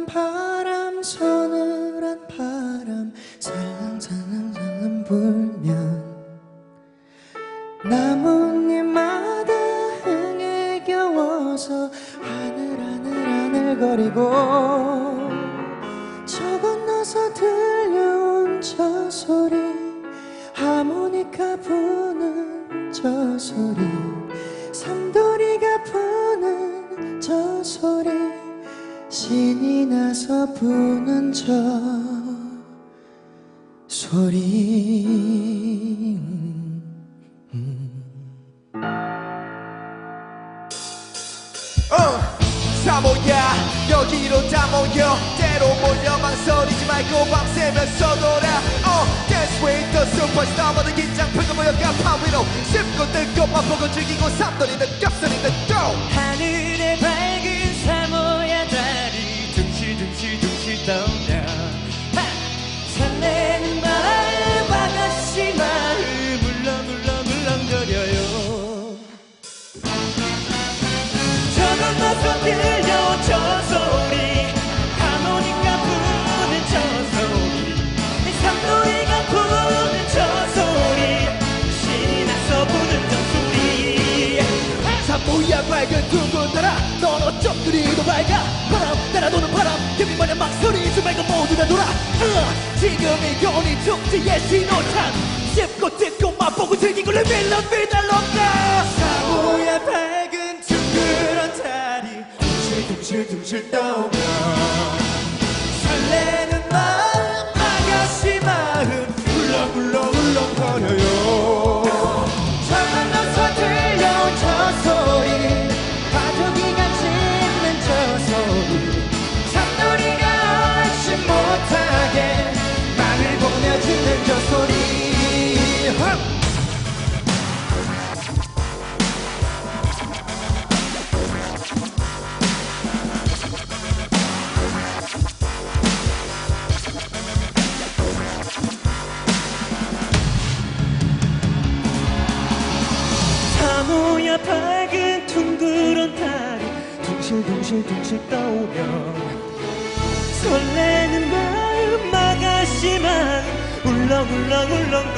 서늘한 바람 서늘한 바람 사랑사랑사랑 불면 나뭇잎마다 흥에 겨워서 하늘하늘하늘거리고 저 건너서 들려온 저 소리 하모니카 부는 저 소리 삼돌이가 부는 저 소리. 신이 나서 부는 저 소리. 어, 사모야? 여기로 다 모여? 때로 몰려 망설이지 말고 밤새면서 놀아 어, Dance with the superstar. 모두 긴장 풀고 모여가 파위로. 씹고 뜯고 맛보고 즐기고 삼돌이 축제의 신호탄. 씹고 뜯고 맛보고 즐기고 레밀러 미달론다 사모야 밝은 둥그런 다리 둥실둥실둥실 떠오르 사모야 밝은 둥그런 다리 둥실둥실둥실 떠오며 설레는 마음 마음 울렁울렁울렁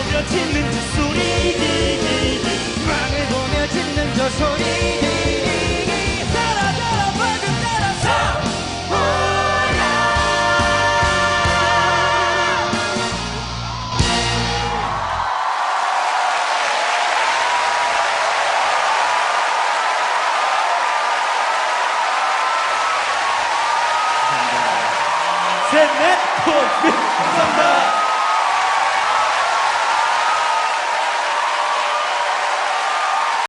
보며 짖는 저 소리. 망을 보며 짖는 저 소리. 감사합니다